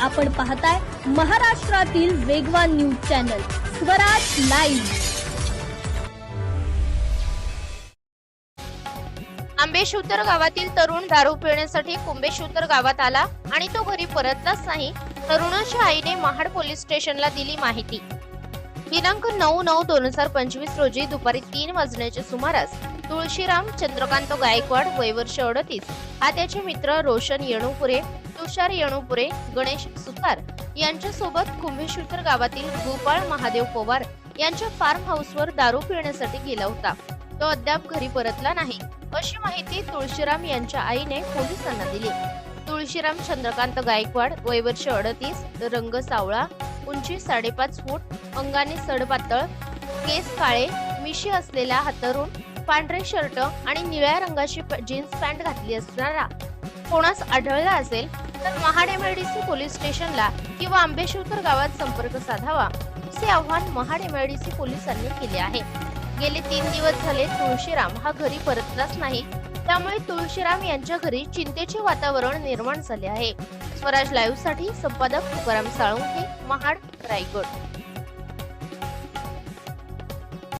आपण पाहताय महाराष्ट्रातील वेगवान news channel Swaraj live. Ambeshivtar गावातील तरुण दारू पिण्यासाठी कुंभेशिवतर गावात आला आणि तो घरी परतलाच नाही. तरुणाच्या आईने महाड पोलीस स्टेशनला दिली माहिती. दिनांक नऊ नऊ दोन हजार पंचवीस रोजी दुपारी तीन वाजण्याच्या सुमारास तुळशीराम चंद्रकांत गायकवाड वय वर्ष अडतीस. हा त्याचे मित्र रोशन येणुपुरे तुषार येणुपुरे गणेश सुतार यांच्यासोबत कुंभेश्वर गावातील गोपाळ महादेव पवार यांच्या फार्म हाऊसवर दारू पिण्यासाठी गेला होता. तो अद्याप घरी परतला नाही. अशी माहिती तुळशीराम यांच्या आईने पोलिसांना दिली. तुळशीराम चंद्रकांत गायकवाड वय वर्ष अडतीस रंग सावळा उंची साडेपाच फूट अंगाने सडपातळ केस काळे मिशी असलेला हातरून पांढरे शर्ट आणि निळ्या रंगाची प- जीन्स पॅन्ट घातली असणारा कोणास आढळला असेल तर महाडेमआयडीसी पोलीस स्टेशनला किंवा आंबेशिवकर गावात संपर्क साधावा असे आव्हान महाडेमआयडीसी पोलिसांनी केले आहे. गेले तीन दिवस झाले तुळशीराम हा घरी परतलाच नाही त्यामुळे तुळशीराम यांच्या घरी चिंतेचे वातावरण निर्माण झाले आहे. स्वराज लाईव्हसाठी संपादक तुकाराम साळुंखे महाड रायगड.